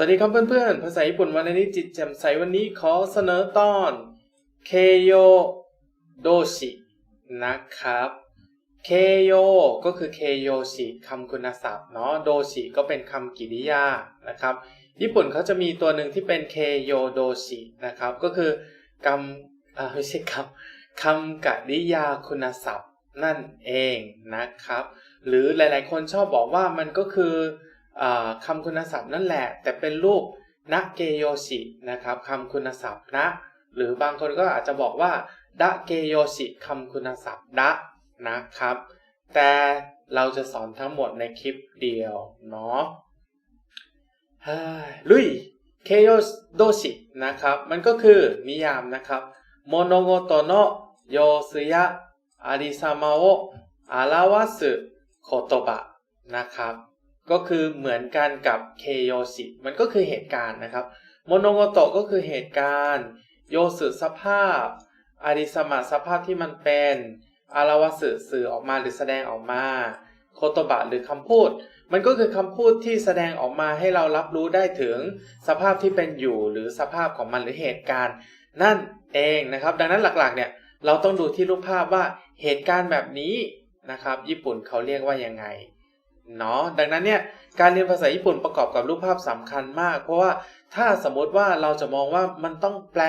สวัสดีครับเพื่อนๆ ภาษาญี่ปุ่นวันนี้จิตแจ่มใสวันนี้ขอเสนอตอนเคโยโดชินะครับเคโยก็คือเคโยชิคำคุณศัพท์เนาะโดชิก็เป็นคำกริยานะครับ ญี่ปุ่นเขาจะมีตัวหนึ่งที่เป็นเคโยโดชินะครับ ก็คือกำอาไม่ใช่คำคำกริยาคุณศัพท์นั่นเองนะครับ หรือหลายๆคนชอบบอกว่ามันก็คือ คำคุณศัพท์นั่นแหละ แต่เป็นรูปนะเกโยชินะครับคำคุณศัพท์นะ หรือบางคนก็อาจจะบอกว่าดะเกโยชิคำคุณศัพท์ดะนะครับ แต่เราจะสอนทั้งหมดในคลิปเดียวเนาะลุยเคโยโดชินะครับ มันก็คือนิยามนะครับโมโนโงโตโนโยสุยะอาริซามะโออาราวัสึโคโตบะนะครับ ก็คือเหมือนกันกับเคโยชิมันก็คือเหตุการณ์นะครับโมโนโงโตก็คือเหตุการณ์ โยสึสภาพอาริสมะสภาพที่มันเป็นอาราวาสึสื่อออกมาหรือแสดงออกมา โคโตบะหรือคำพูด มันก็คือคำพูดที่แสดงออกมาให้เรารับรู้ได้ถึงสภาพที่เป็นอยู่หรือสภาพของมันหรือเหตุการณ์ นั่นเองนะครับ ดังนั้นหลักๆเนี่ยเราต้องดูที่รูปภาพว่าเหตุการณ์แบบนี้นะครับ ญี่ปุ่นเขาเรียกว่ายังไง เนาะดังนั้นเนี่ยการเรียนภาษาญี่ปุ่นประกอบกับรูปภาพสำคัญมาก เพราะว่าถ้าสมมติว่าเราจะมองว่ามันต้องแปล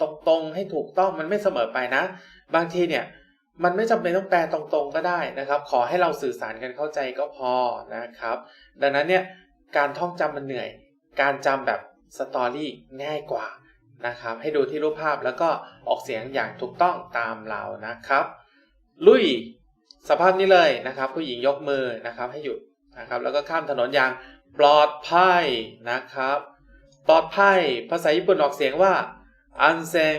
ตรงๆให้ถูกต้องมันไม่เสมอไปนะ บางทีเนี่ยมันไม่จำเป็นต้องแปลตรงๆก็ได้นะครับ ขอให้เราสื่อสารกันเข้าใจก็พอนะครับ ดังนั้นเนี่ยการท่องจำมันเหนื่อย การจำแบบสตอรี่ง่ายกว่านะครับ ให้ดูที่รูปภาพแล้วก็ออกเสียงอย่างถูกต้องตามเรานะครับ ลุย สภาพนี้เลยนะครับ ผู้หญิงยกมือนะครับให้หยุดนะครับ แล้วก็ข้ามถนนอย่างปลอดภัยนะครับ ปลอดภัย ภาษาญี่ปุ่นออกเสียงว่าอันเซง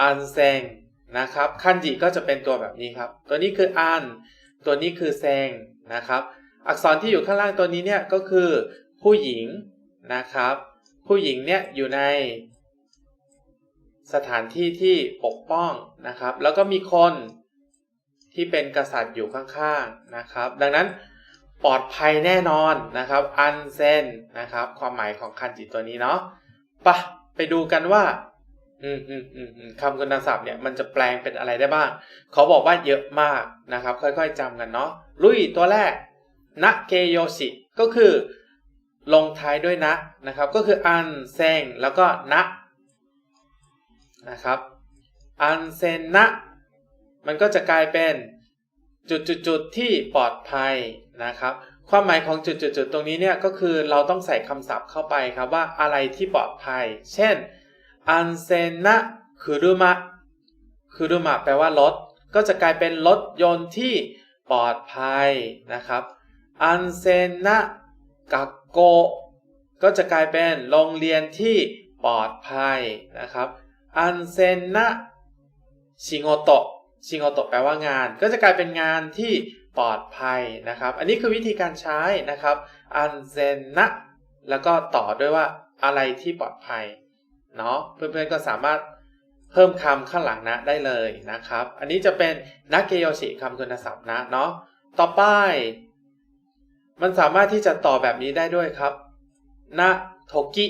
อันเซงนะครับคันจิก็จะเป็นตัวแบบนี้ครับ ตัวนี้คืออัน ตัวนี้คือเซงนะครับ อักษรที่อยู่ข้างล่างตัวนี้เนี่ยก็คือผู้หญิงนะครับ ผู้หญิงเนี่ยอยู่ในสถานที่ที่ปกป้องนะครับ แล้วก็มีคน ที่เป็นกษัตริย์อยู่ข้างๆนะครับ ดังนั้นปลอดภัยแน่นอนนะครับอันเซนนะครับ ความหมายของคันจิตัวนี้เนาะปะไปดูกันว่าอืมอืมอืมอืมคำคุณศัพท์เนี่ยมันจะแปลงเป็นอะไรได้บ้าง เขาบอกว่าเยอะมากนะครับ ค่อยๆจำกันเนาะลุยตัวแรกนะเกโยชิก็คือลงท้ายด้วยนะนะครับ ก็คืออันเซงแล้วก็นะนะครับอันเซนนะ มันก็จะกลายเป็นจุดๆที่ปลอดภัยนะครับ ความหมายของจุดๆตรงนี้เนี่ยก็คือเราต้องใส่คำศัพท์เข้าไปครับว่าอะไรที่ปลอดภัย เช่นอันเซนะคุรุมะคุรุมะแปลว่ารถ ก็จะกลายเป็นรถยนต์ที่ปลอดภัยนะครับอันเซนะกักโกก็จะกลายเป็นโรงเรียนที่ปลอดภัยนะครับอันเซนนะชิโงโตะ ชิงโงโตแปลว่างาน ก็จะกลายเป็นงานที่ปลอดภัยนะครับ อันนี้คือวิธีการใช้นะครับอันเซนนะแล้วก็ต่อด้วยว่าอะไรที่ปลอดภัยเนาะเพื่อนๆก็สามารถเพิ่มคำข้างหลังนะได้เลยนะครับ อันนี้จะเป็นนักเกโยชิคำคุณศัพท์นะเนาะต่อไป มันสามารถที่จะต่อแบบนี้ได้ด้วยครับนะโทกิ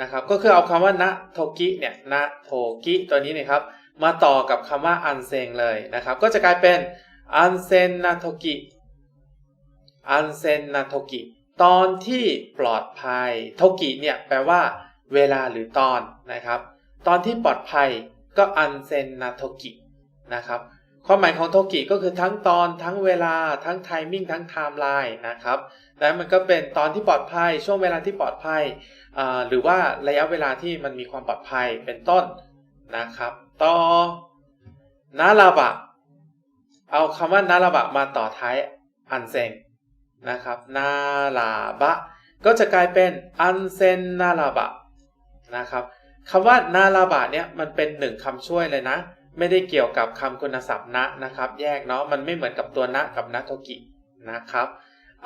นะครับ ก็คือเอาคำว่านะโทกิเนี่ยนะโทกิตัวนี้นะครับ มาต่อกับคำว่าอันเซงเลยนะครับ ก็จะกลายเป็นอันเซนนาโทกิอันเซนนาโทกิตอนที่ปลอดภัยโทกิเนี่ยแปลว่า เวลาหรือตอนนะครับ ตอนที่ปลอดภัยก็อันเซนนาโทกินะครับความหมายของโทกิก็คือทั้งตอนทั้งเวลาทั้งไทมิ่งทั้งไทม์ไลน์นะครับแล้วมันก็เป็นตอนที่ปลอดภัย ช่วงเวลาที่ปลอดภัย หรือว่าระยะเวลาที่มันมีความปลอดภัยเป็นต้นนะครับ ต่อนาราบะ เอาคำว่านาราบะมาต่อท้ายอันเซงนะครับนาราบะ ก็จะกลายเป็นอันเซนนาราบะนะครับคำว่านาราบะเนี่ยมันเป็นหนึ่งคำช่วยเลยนะ ไม่ได้เกี่ยวกับคำคุณศัพท์นะนะครับ แยกเนาะมันไม่เหมือนกับตัวนะกับนะโทกินะครับ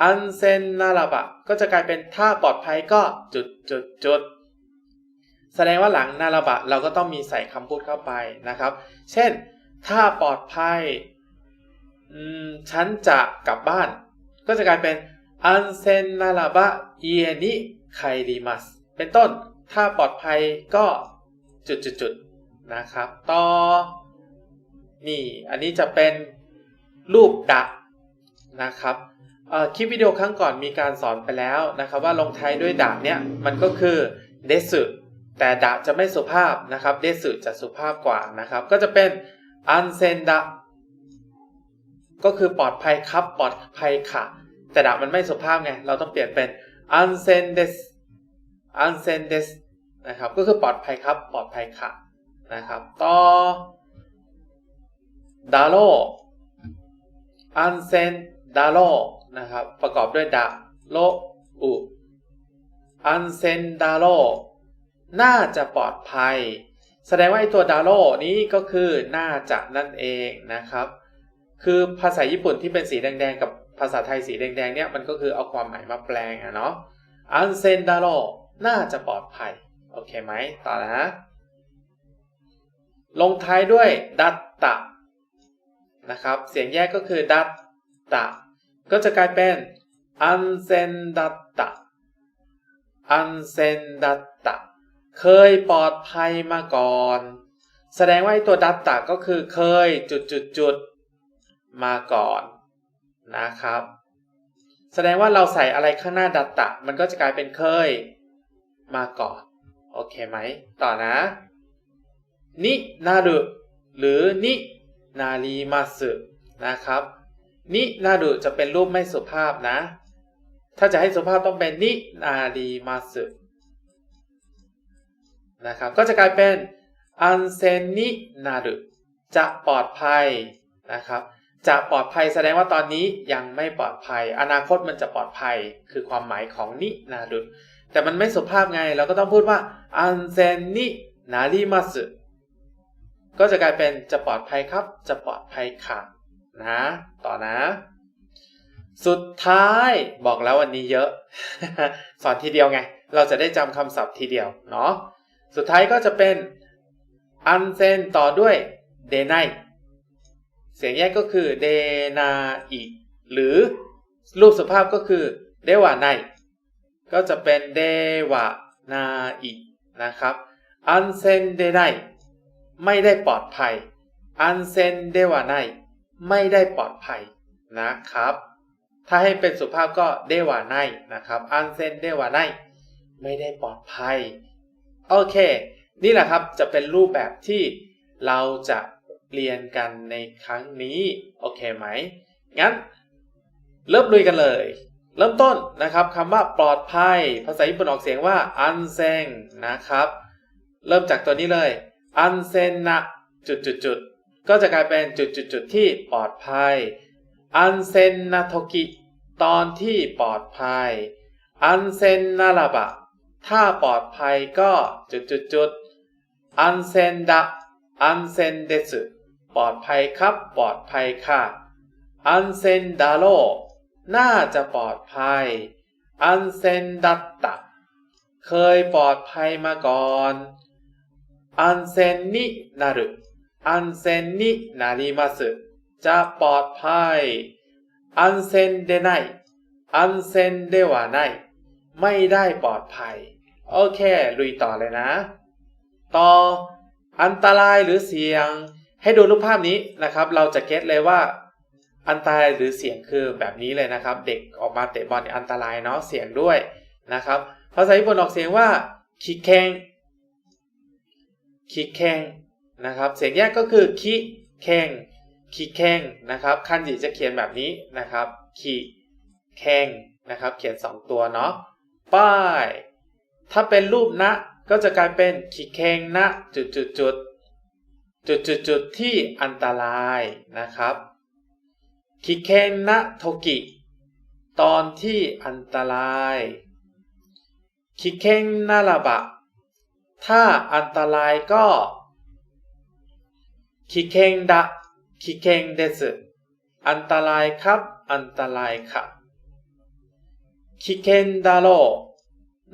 อันเซนนาราบะ ก็จะกลายเป็นถ้าปลอดภัยก็จุดจุดจุด แสดงว่าหลังนาราบะเราก็ต้องมีใส่คำพูดเข้าไปนะครับ เช่น ถ้าปลอดภัยฉันจะกลับบ้าน ก็จะกลายเป็นอันเซนนาราบะเอียนิไคริมัสเป็นต้น ถ้าปลอดภัยก็จุดๆๆนะครับ ต่อ นี่ อันนี้จะเป็นรูปดะนะครับคลิปวิดีโอครั้งก่อนมีการสอนไปแล้วนะครับ ว่าลงท้ายด้วยดะเนี่ย มันก็คือเดสึ แต่ดะจะไม่สุภาพนะครับเดสึจะสุภาพกว่านะครับ ก็จะเป็นอันเซนดะก็คือปลอดภัยครับปลอดภัยค่ะ แต่ดะมันไม่สุภาพไง เราต้องเปลี่ยนเป็นอันเซนเดสอันเซนเดสนะครับก็คือปลอดภัยครับปลอดภัยค่ะนะครับต่อดาโลอันเซนดาโลนะครับประกอบด้วยดะโลอุอันเซนดาโล น่าจะปลอดภัย แสดงว่าไอตัวดาโลนี้ก็คือน่าจะนั่นเองนะครับ คือภาษาญี่ปุ่นที่เป็นสีแดงๆ กับภาษาไทยสีแดงๆเนี่ยมันก็คือเอาความหมายมาแปลงอะเนาะอันเซนดาโลน่าจะปลอดภัย โอเคไหมต่อนะ ลงท้ายด้วยดัตตะนะครับ เสียงแยกก็คือดัตตะก็จะกลายเป็นอันเซนดัตตะอันเซนดัตตะ เคยปลอดภัยมาก่อน แสดงว่าตัวดัตตะก็คือเคยจุดจุดจุดมาก่อนนะครับ แสดงว่าเราใส่อะไรข้างหน้าดัตตะ มันก็จะกลายเป็นเคยมาก่อน โอเคไหม ต่อนะ นินารุหรือนินารีมาสึนะครับนินารุจะเป็นรูปไม่สุภาพนะ ถ้าจะให้สุภาพต้องเป็นนินารีมาสึ นะครับ ก็จะกลายเป็นอันเซนนินารุจะปลอดภัยนะครับจะปลอดภัยแสดงว่าตอนนี้ยังไม่ปลอดภัย อนาคตมันจะปลอดภัย คือความหมายของนินารุแต่มันไม่สุภาพไง เราก็ต้องพูดว่าอันเซนนินาริมัสก็จะกลายเป็นจะปลอดภัยครับ จะปลอดภัยค่ะนะต่อนะ สุดท้ายบอกแล้ววันนี้เยอะ สอนทีเดียวไง เราจะได้จำคำศัพท์ทีเดียวเนาะ สุดท้ายก็จะเป็นอันเซนต่อด้วยเดไนเสียงแยกก็คือเดนาอิหรือรูปสุภาพก็คือเดวาไนก็จะเป็นเดวะนาอินะครับอันเซนเดไนไม่ได้ปลอดภัยอันเซนเดวะไนไม่ได้ปลอดภัยนะครับ ถ้าให้เป็นสุภาพก็เดวะไนนะครับ อันเซนเดวะไนไม่ได้ปลอดภัย โอเค นี่แหละครับจะเป็นรูปแบบที่เราจะเรียนกันในครั้งนี้ โอเคไหม งั้น เริ่มลุยกันเลย เริ่มต้นนะครับคำว่าปลอดภัย ภาษาญี่ปุ่นออกเสียงว่าอันเซงนะครับ เริ่มจากตัวนี้เลยอันเซนนะจุดจุดจุดก็จะกลายเป็นจุดจุดจุดที่ปลอดภัยอันเซนนาโทกิตอนที่ปลอดภัยอันเซนนาราบะ ถ้าปลอดภัยก็จุดจุดจุดอันเซนดะอันเซนเดสึปลอดภัยครับ ปลอดภัยค่ะอันเซนดาโลน่าจะปลอดภัยอันเซนดัตตะเคยปลอดภัยมาก่อนอันเซนนินารุอันเซนนินาริมัสจะปลอดภัยอันเซนเดไนอันเซนเดวาไน ไม่ได้ปลอดภัย โอเคลุยต่อเลยนะ ต่ออันตรายหรือเสี่ยง ให้ดูรูปภาพนี้นะครับ เราจะเก็ตเลยว่า อันตรายหรือเสี่ยงคือแบบนี้เลยนะครับ เด็กออกมาเตะบอลอันตรายเนาะเสี่ยงด้วยนะครับภาษาญี่ปุ่นออกเสียงว่าคิเคงคิเคงนะครับเสียงแยกก็คือคิเคงคิเคงนะครับคันจิจะเขียนแบบนี้นะครับคิเคงนะครับ เขียน 2 ตัวเนาะ ป้าย ถ้าเป็นรูปนะ ก็จะกลายเป็นคิเคงนะจุดจุดจุดจุดจุดจุดที่อันตรายนะครับคิเคนนะโทกิ ตอนที่อันตรายคิเคนนาราบะ ถ้าอันตรายก็คิเคนดะคิเคนเดสอันตรายครับ อันตรายค่ะ คิเคนดาโร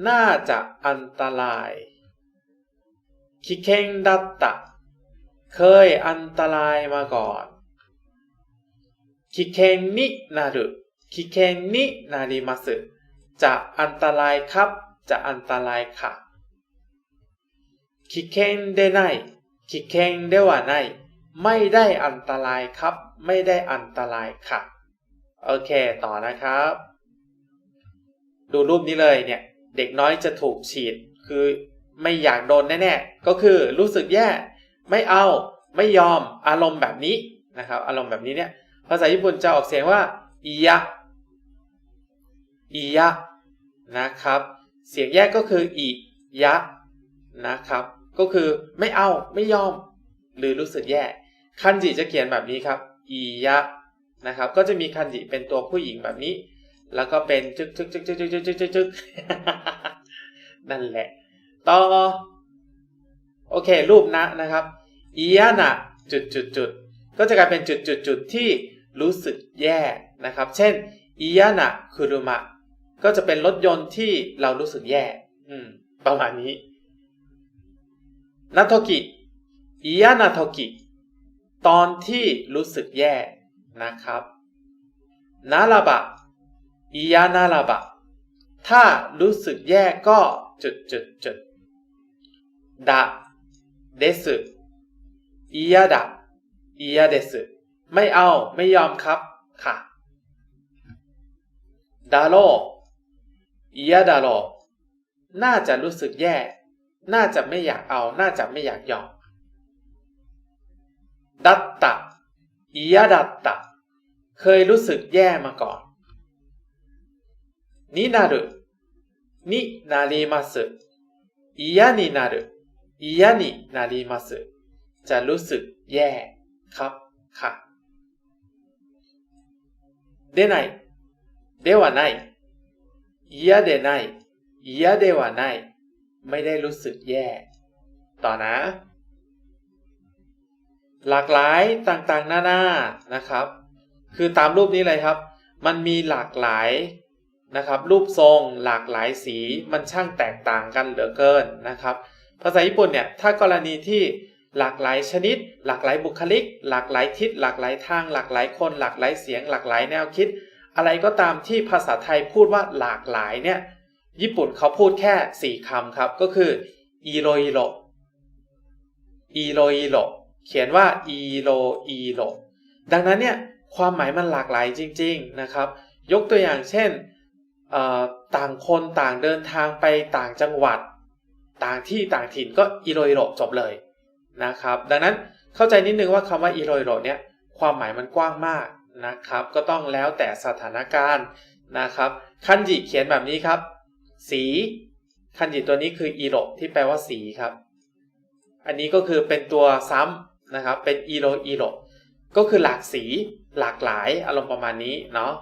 น่าจะอันตรายคิเคนดัตตะเคยอันตรายมาก่อนคิเคงนินารุคิเคนนินาริมัสจะอันตรายครับ จะอันตรายค่ะคิเคนเดไนคิเคนเดวะไนไม่ได้อันตรายครับ ไม่ได้อันตรายค่ะ โอเค ต่อนะครับ ดูรูปนี้เลยเนี่ย เด็กน้อยจะถูกฉีด คือไม่อยากโดนแน่ๆ ก็คือรู้สึกแย่ ไม่เอา ไม่ยอม อารมณ์แบบนี้นะครับ อารมณ์แบบนี้เนี่ย ภาษาญี่ปุ่นจะออกเสียงว่าอียะอียะนะครับ เสียงแยกก็คืออียะนะครับ ก็คือไม่เอา ไม่ยอม หรือรู้สึกแย่ คันจิจะเขียนแบบนี้ครับอียะนะครับ ก็จะมีคันจิเป็นตัวผู้หญิงแบบนี้ แล้วก็เป็นจึกจึกจึกจึกจึกจึกจึกจึกจึกนั่นแหละ ต่อ โอเค รูปนะนะครับอียนะจุดจุดจุดก็จะกลายเป็นจุดจุดจุดที่รู้สึกแย่นะครับ เช่นอียนะคุรุมะก็จะเป็นรถยนต์ที่เรารู้สึกแย่ อืม ประมาณนี้นาโทกิอียนาโทกิตอนที่รู้สึกแย่นะครับนาราบะ อียะนาราบะ ถ้ารู้สึกแย่ก็จุดจุดจุดดะเดสึอียะดะอียะเดสึไม่เอาไม่ยอมครับค่ะดาโลอียะดาโลน่าจะรู้สึกแย่ น่าจะไม่อยากเอา น่าจะไม่อยากยอมดัตตะอียะดัตตะ เคยรู้สึกแย่มาก่อน になるになります嫌になる嫌になりますจะรู้สึกแย่ครับค่ะでないではない嫌でない嫌ではないไม่ได้รู้สึกแย่ ต่อนะ หลากหลายต่างๆหน้าๆนะครับ คือตามรูปนี้เลยครับ มันมีหลากหลาย นะครับ รูปทรงหลากหลายสีมันช่างแตกต่างกันเหลือเกินนะครับ ภาษาญี่ปุ่นเนี่ยถ้ากรณีที่หลากหลายชนิด หลากหลายบุคลิก หลากหลายทิศหลากหลายทาง หลากหลายคน หลากหลายเสียง หลากหลายแนวคิด อะไรก็ตามที่ภาษาไทยพูดว่าหลากหลายเนี่ยญี่ปุ่นเขาพูดแค่ 4คำครับ ก็คืออีโรอิโรอีโรอิโรเขียนว่าอีโรอีโรดังนั้นเนี่ยความหมายมันหลากหลายจริง ๆนะครับ ยกตัวอย่างเช่น ต่างคนต่างเดินทางไปต่างจังหวัด ต่างที่ต่างถิ่นก็อีโรอิโรจบเลยนะครับ ดังนั้นเข้าใจนิดนึงว่าคำว่าอีโรอิโรเนี่ยความหมายมันกว้างมากนะครับ ก็ต้องแล้วแต่สถานการณ์นะครับ คันจิเขียนแบบนี้ครับ สี คันจิตัวนี้คืออีโรที่แปลว่าสีครับ อันนี้ก็คือเป็นตัวซ้ำนะครับเป็นอีโรอีโรก็คือหลากสีหลากหลายอารมณ์ประมาณนี้เนาะ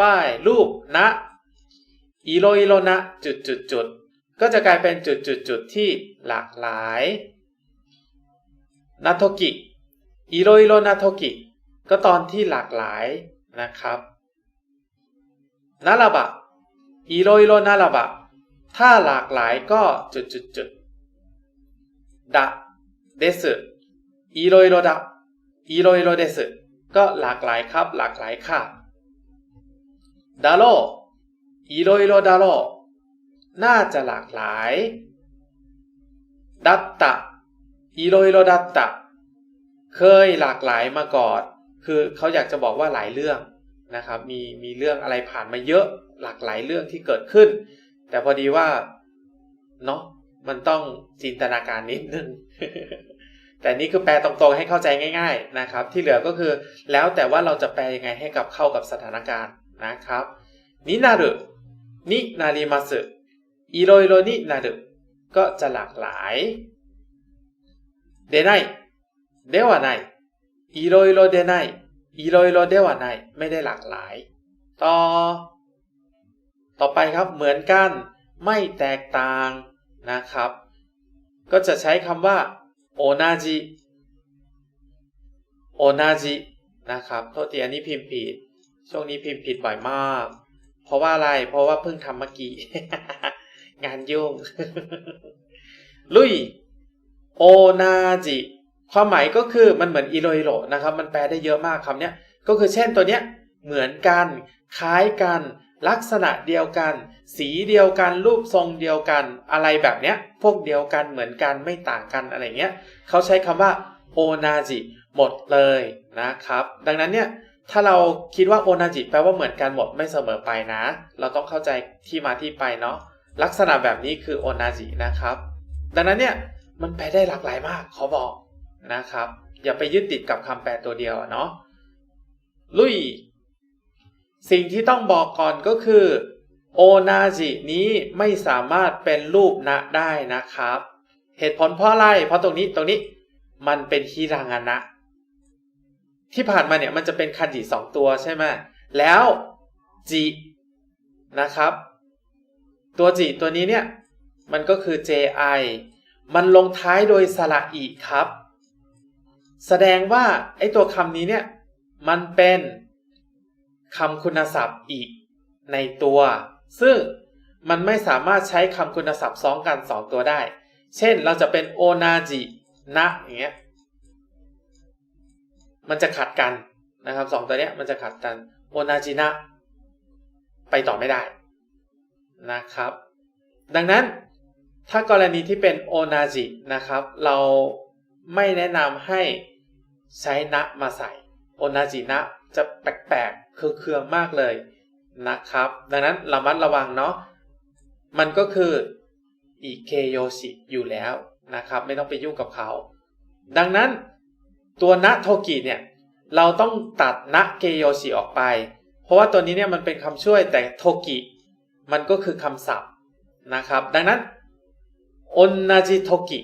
ป้ายรูปนะ อีโรอีโรนะจุดจุดจุดก็จะกลายเป็นจุดจุดจุดที่หลากหลายนาโทกิอีโรอีโรนาโทกิก็ตอนที่หลากหลายนะครับนาราบะอีโรอีโรนาราบะถ้าหลากหลายก็จุดจุดจุดดะเดสอีโรอีโรดะอีโรอีโรเดสก็หลากหลายครับ หลากหลายค่ะดาโล อีโรอีโรดาโลน่าจะหลากหลายดัตตะอีโรอีโรดัตตะเคยหลากหลายมาก่อน คือเขาอยากจะบอกว่าหลายเรื่องนะครับ มีมีเรื่องอะไรผ่านมาเยอะหลากหลายเรื่องที่เกิดขึ้น แต่พอดีว่าเนาะมันต้องจินตนาการนิดนึง แต่นี่คือแปลตรงๆให้เข้าใจง่าย ๆนะครับ ที่เหลือก็คือแล้วแต่ว่าเราจะแปลยังไงให้กับเข้ากับสถานการณ์นะครับนินารุ นินาริมาสึอิโรอิโรนินารุก็จะหลากหลายเดไนเดวะไนอิโรอิโรเดไนอิโรอิโรเดวะไนไม่ได้หลากหลาย ต่อ ต่อไปครับเหมือนกัน ไม่แตกต่างนะครับ ก็จะใช้คำว่าโอนาจิโอนาจินะครับ โทษทีอันนี้พิมพ์ผิด ช่วงนี้พิมพ์ผิดบ่อยมาก เพราะว่าอะไร เพราะว่าเพิ่งทำเมื่อกี้ งานยุ่ง ลุย โอนาจิ ความหมายก็คือมันเหมือนอิโรอิโรนะครับ มันแปลได้เยอะมากคำเนี้ยก็คือเช่นตัวเนี้ย เหมือนกัน คล้ายกัน ลักษณะเดียวกัน สีเดียวกัน รูปทรงเดียวกัน อะไรแบบเนี้ย พวกเดียวกัน เหมือนกัน ไม่ต่างกัน อะไรเงี้ย เขาใช้คำว่าโอนาจิหมดเลยนะครับ ดังนั้นเนี่ย ถ้าเราคิดว่าโอนาจิแปลว่าเหมือนกันหมดไม่เสมอไปนะ เราต้องเข้าใจที่มาที่ไปเนาะลักษณะแบบนี้คือโอนาจินะครับ ดังนั้นเนี่ยมันแปลได้หลากหลายมากขอบอกนะครับ อย่าไปยึดติดกับคำแปลตัวเดียวเนาะลุย สิ่งที่ต้องบอกก่อนก็คือโอนาจินี้ไม่สามารถเป็นรูปนะได้นะครับ เหตุผลเพราะอะไร เพราะตรงนี้ตรงนี้มันเป็นฮิรางานะ ที่ผ่านมาเนี่ยมันจะเป็นคันจิสองตัวใช่ไหมแล้วจินะครับ ตัวจิตัวนี้เนี่ย มันก็คือ ji มันลงท้ายโดยสระอีครับ แสดงว่าไอ้ตัวคำนี้เนี่ย มันเป็นคำคุณศัพท์อีกในตัว ซึ่งมันไม่สามารถใช้คำคุณศัพท์ซ้อนกันสองตัวได้ เช่นเราจะเป็นโอนาจินะอย่างเงี้ย มันจะขัดกันนะครับสองตัวเนี้ยมันจะขัดกันโอนาจินะไปต่อไม่ได้นะครับ ดังนั้นถ้ากรณีที่เป็นโอนาจินะครับ เราไม่แนะนำให้ใช้นะมาใส่โอนาจินะจะแปลกๆคือเคืองมากเลยนะครับ ดังนั้นระมัดระวังเนาะมันก็คืออิเคโยชิอยู่แล้วนะครับ ไม่ต้องไปยุ่งกับเขา ดังนั้น ตัวนะโทกิเนี่ยเราต้องตัดนะเกโยชิออกไป เพราะว่าตัวนี้เนี่ยมันเป็นคำช่วยแต่โทกิมันก็คือคำศัพท์นะครับ ดังนั้นโอนนาจิโทกิ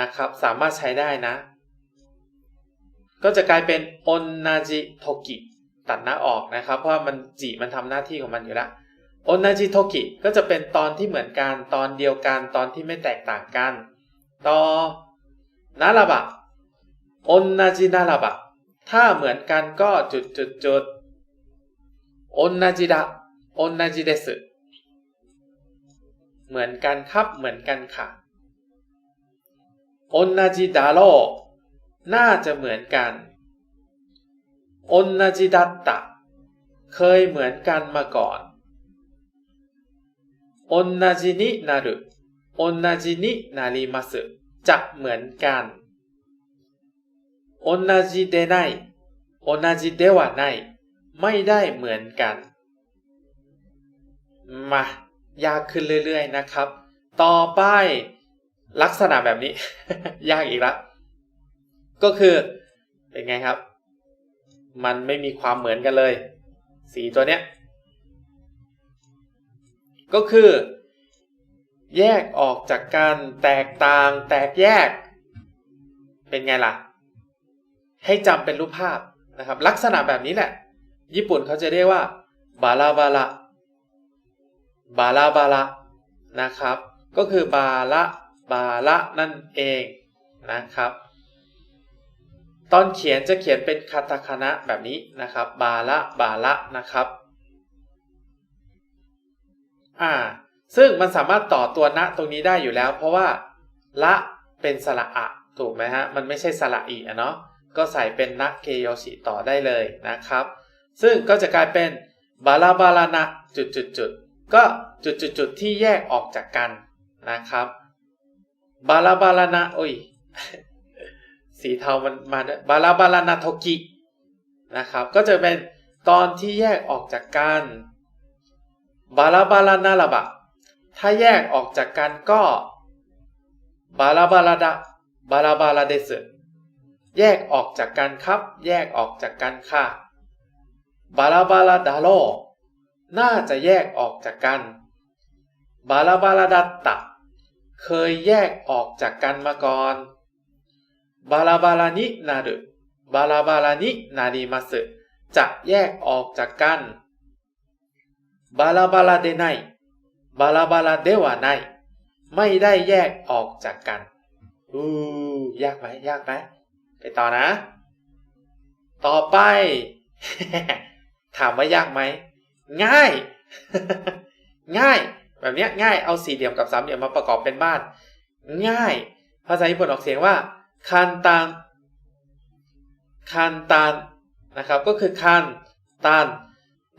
นะครับสามารถใช้ได้นะ ก็จะกลายเป็นโอนนาจิโทกิตัดหน้าออกนะครับ เพราะมันจิมันทำหน้าที่ของมันอยู่แล้วโอนนาจิโทกิก็จะเป็นตอนที่เหมือนกันตอนเดียวกันตอนที่ไม่แตกต่างกัน ต่อนาราบะ อนนาจินาราบะถ้าเหมือนกันก็จุดจุดจุดอนนาจิดะอนนาจิเดสเหมือนกันครับเหมือนกันค่ะอนนาจิดาโรน่าจะเหมือนกันอนนาจิดัตตะเคยเหมือนกันมาก่อนอนนาจินินารุอนนาจินินาริมัสจะเหมือนกัน โอนนาจิเดไนโอนาจิเดวะไนไม่ได้เหมือนกัน มายากขึ้นเรื่อยๆนะครับ ต่อไป ลักษณะแบบนี้ ยากอีกแล้วก็คือเป็นไงครับ มันไม่มีความเหมือนกันเลย สีตัวเนี้ย ก็คือ แยกออกจากการแตกต่างแตกแยก เป็นไงล่ะ ให้จำเป็นรูปภาพนะครับ ลักษณะแบบนี้แหละ ญี่ปุ่นเขาจะเรียกว่าบาลาบาละบาลาบาละนะครับ ก็คือบาละบาละนั่นเองนะครับ ตอนเขียนจะเขียนเป็นคาตาคานะแบบนี้นะครับ บาละบาละนะครับอ่าซึ่งมันสามารถต่อตัวณตรงนี้ได้อยู่แล้ว เพราะว่าละเป็นสระอะถูกไหมฮะ มันไม่ใช่สระอีอะเนาะ ก็ใส่เป็นนะเกโยชิต่อได้เลยนะครับ ซึ่งก็จะกลายเป็นบาลาบาลานะจุดจุดจุดก็จุดจุดจุดที่แยกออกจากกันนะครับบาลาบาลานะโอ้ยสีเทามันมาบาลาบาลานาโทกินะครับก็จะเป็นตอนที่แยกออกจากกันบาลาบาลานาระบะถ้าแยกออกจากกันก็บาลาบาลาดะบาลาบาลาเดส แยกออกจากกันครับ แยกออกจากกันค่ะบาลาบาลาดาโลน่าจะแยกออกจากกันบาลาบาลาดัตตะ เคยแยกออกจากกันมาก่อนบาลาบาลานินารุบาลาบาลานินาริมัสจะแยกออกจากกันบาลาบาลาเดไนบาลาบาลาเดวะไนไม่ได้แยกออกจากกัน อู้ยากไหมยากไหม ไปต่อนะ ต่อไป ถามว่ายากไหม ง่าย ง่าย แบบเนี้ยง่าย เอาสี่เหลี่ยมกับสามเหลี่ยมมาประกอบเป็นบ้าน ง่าย ภาษาญี่ปุ่นออกเสียงว่าคันตันคันตันนะครับ ก็คือคันตัน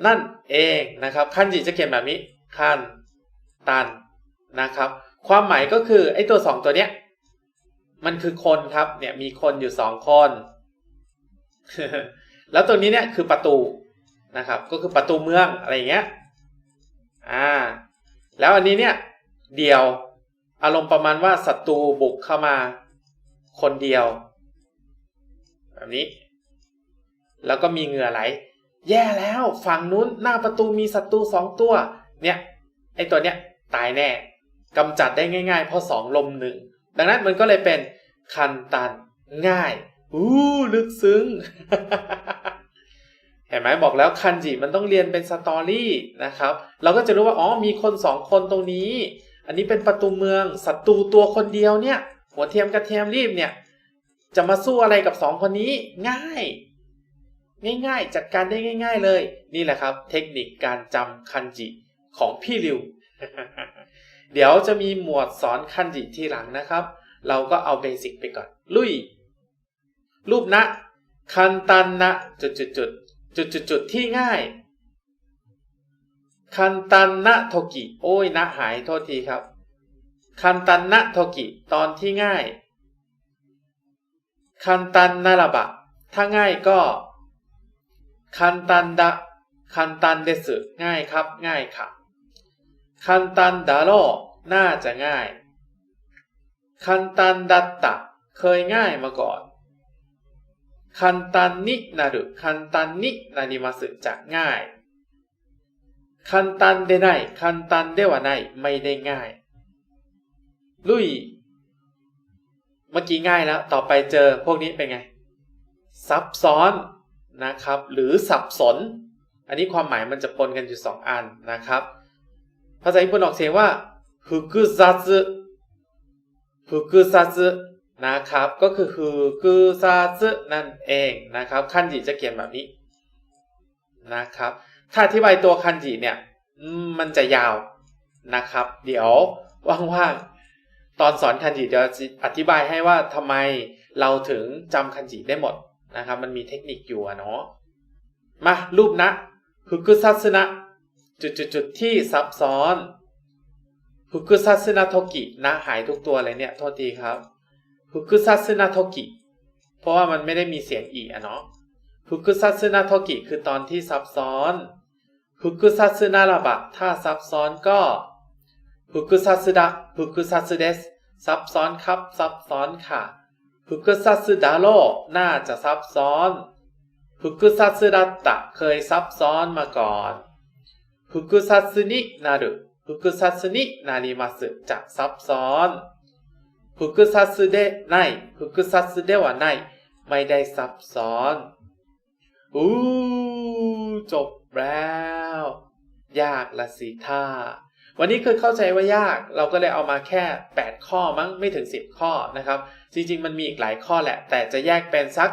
นั่นเองนะครับคันจิจะเขียนแบบนี้คันตันนะครับ ความหมายก็คือไอ้ตัวสองตัวเนี้ย มันคือคนครับ เนี่ยมีคนอยู่สองคน แล้วตัวนี้เนี่ยคือประตูนะครับ ก็คือประตูเมืองอะไรอย่างเงี้ย อ่า แล้วอันนี้เนี่ย เดียว อารมณ์ประมาณว่าศัตรูบุกเข้ามาคนเดียว แบบนี้ แล้วก็มีเหงื่อไหล แย่แล้ว ฝั่งนู้นหน้าประตูมีศัตรูสองตัว เนี่ย ไอตัวเนี้ย ตายแน่กำจัดได้ง่าย ๆ เพราะสองลมหนึ่ง ดังนั้นมันก็เลยเป็นคันตันง่ายอู้ลึกซึ้ง เห็นไหมบอกแล้วคันจิมันต้องเรียนเป็นสตอรี่นะครับ เราก็จะรู้ว่า อ๋อ มีคนสองคนตรงนี้ อันนี้เป็นประตูเมืองศัตรูตัวคนเดียวเนี่ย หัวเทียมกระเทียมรีบเนี่ย จะมาสู้อะไรกับสองคนนี้ ง่าย ง่ายๆจัดการได้ง่าย ๆ เลย นี่แหละครับ เทคนิคการจำคันจิของพี่ริว เดี๋ยวจะมีหมวดสอนคันจิทีหลังนะครับ เราก็เอาเบสิกไปก่อน ลุย รูปนะ คันตันนะ จุดจุดจุดจุดจุดจุดที่ง่าย คันตันนะโทกิ โอ้ยนะหายโทษทีครับ คันตันนะโทกิ ตอนที่ง่าย คันตันนาระบะ ถ้าง่ายก็ คันตันดะคันตันเดสึง่ายครับ ง่ายค่ะ คันตันดาโรน่าจะง่าย คันตันดัตตะ เคยง่ายมาก่อน คันตันนินารุคันตันนินาริมาสึจะง่าย คันตันเดไนคันตันเดวะไนไม่ได้ง่าย ลุย เมื่อกี้ง่ายแล้ว ต่อไปเจอพวกนี้เป็นไง ซับซ้อนนะครับ หรือสับสน อันนี้ความหมายมันจะปนกันอยู่สองอันนะครับ ภาษาญี่ปุ่นออกเสียงว่าฟุกุซัสึฟุกุซัสึนะครับ ก็คือฟุกุซัสึนั่นเองนะครับ คันจิจะเขียนแบบนี้นะครับ ถ้าอธิบายตัวคันจิเนี่ยมันจะยาวนะครับ เดี๋ยวว่างๆตอนสอนคันจิเดี๋ยวจะอธิบายให้ว่าทำไมเราถึงจำคันจิได้หมดนะครับ มันมีเทคนิคอยู่อะเนาะมารูปนะฟุกุซัสึนะ จุดๆที่ซับซ้อนฟุกุซัสึนะโทกินะหายทุกตัวเลยเนี่ย โทษทีครับฟุกุซัสึนะโทกิเพราะว่ามันไม่ได้มีเสียงอีอะเนาะฟุกุซัสึนะโทกิคือตอนที่ซับซ้อนฟุกุซัสึนะระบะถ้าซับซ้อนก็ฟุกุซัสึดะฟุกุซัสึเดสซับซ้อนครับ ซับซ้อนค่ะฟุกุซัสึดาโรน่าจะซับซ้อนฟุกุซัสึดัตตะเคยซับซ้อนมาก่อน ฟุกุซัสึนินารุฟุกุซัสึนินาริมัสึจะซับซ้อนฟุกุซัสึเดไนฟุกุซัสึเดวะไนไม่ได้ซับซ้อนอู้จบแล้ว ยากละสิท่า วันนี้คือเข้าใจว่ายาก เราก็เลยเอามาแค่ 8 ข้อมั้งไม่ถึง 10 ข้อนะครับ จริงๆ มันมีอีกหลายข้อแหละ แต่จะแยกเป็นสัก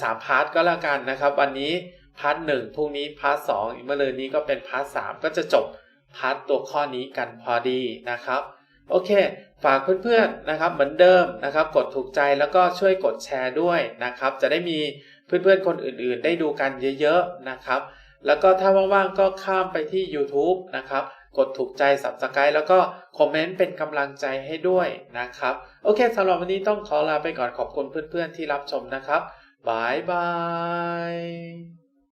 สามพาร์ทก็แล้วกันนะครับ วันนี้ พาร์ทหนึ่งพรุ่งนี้พาร์ทสองเมื่อเลยนี้ก็เป็นพาร์ทสามก็จะจบพาร์ทตัวข้อนี้กันพอดีนะครับ โอเค ฝากเพื่อนๆนะครับเหมือนเดิมนะครับ กดถูกใจแล้วก็ช่วยกดแชร์ด้วยนะครับ จะได้มีเพื่อนๆคนอื่นๆ ได้ดูกันเยอะๆนะครับ แล้วก็ถ้าว่างๆก็ข้ามไปที่ YouTube นะครับกดถูกใจ Subscribe แล้วก็คอมเมนต์เป็นกำลังใจให้ด้วยนะครับ โอเคสำหรับวันนี้ต้องขอลาไปก่อนขอบคุณเพื่อนๆที่รับชมนะครับบายบาย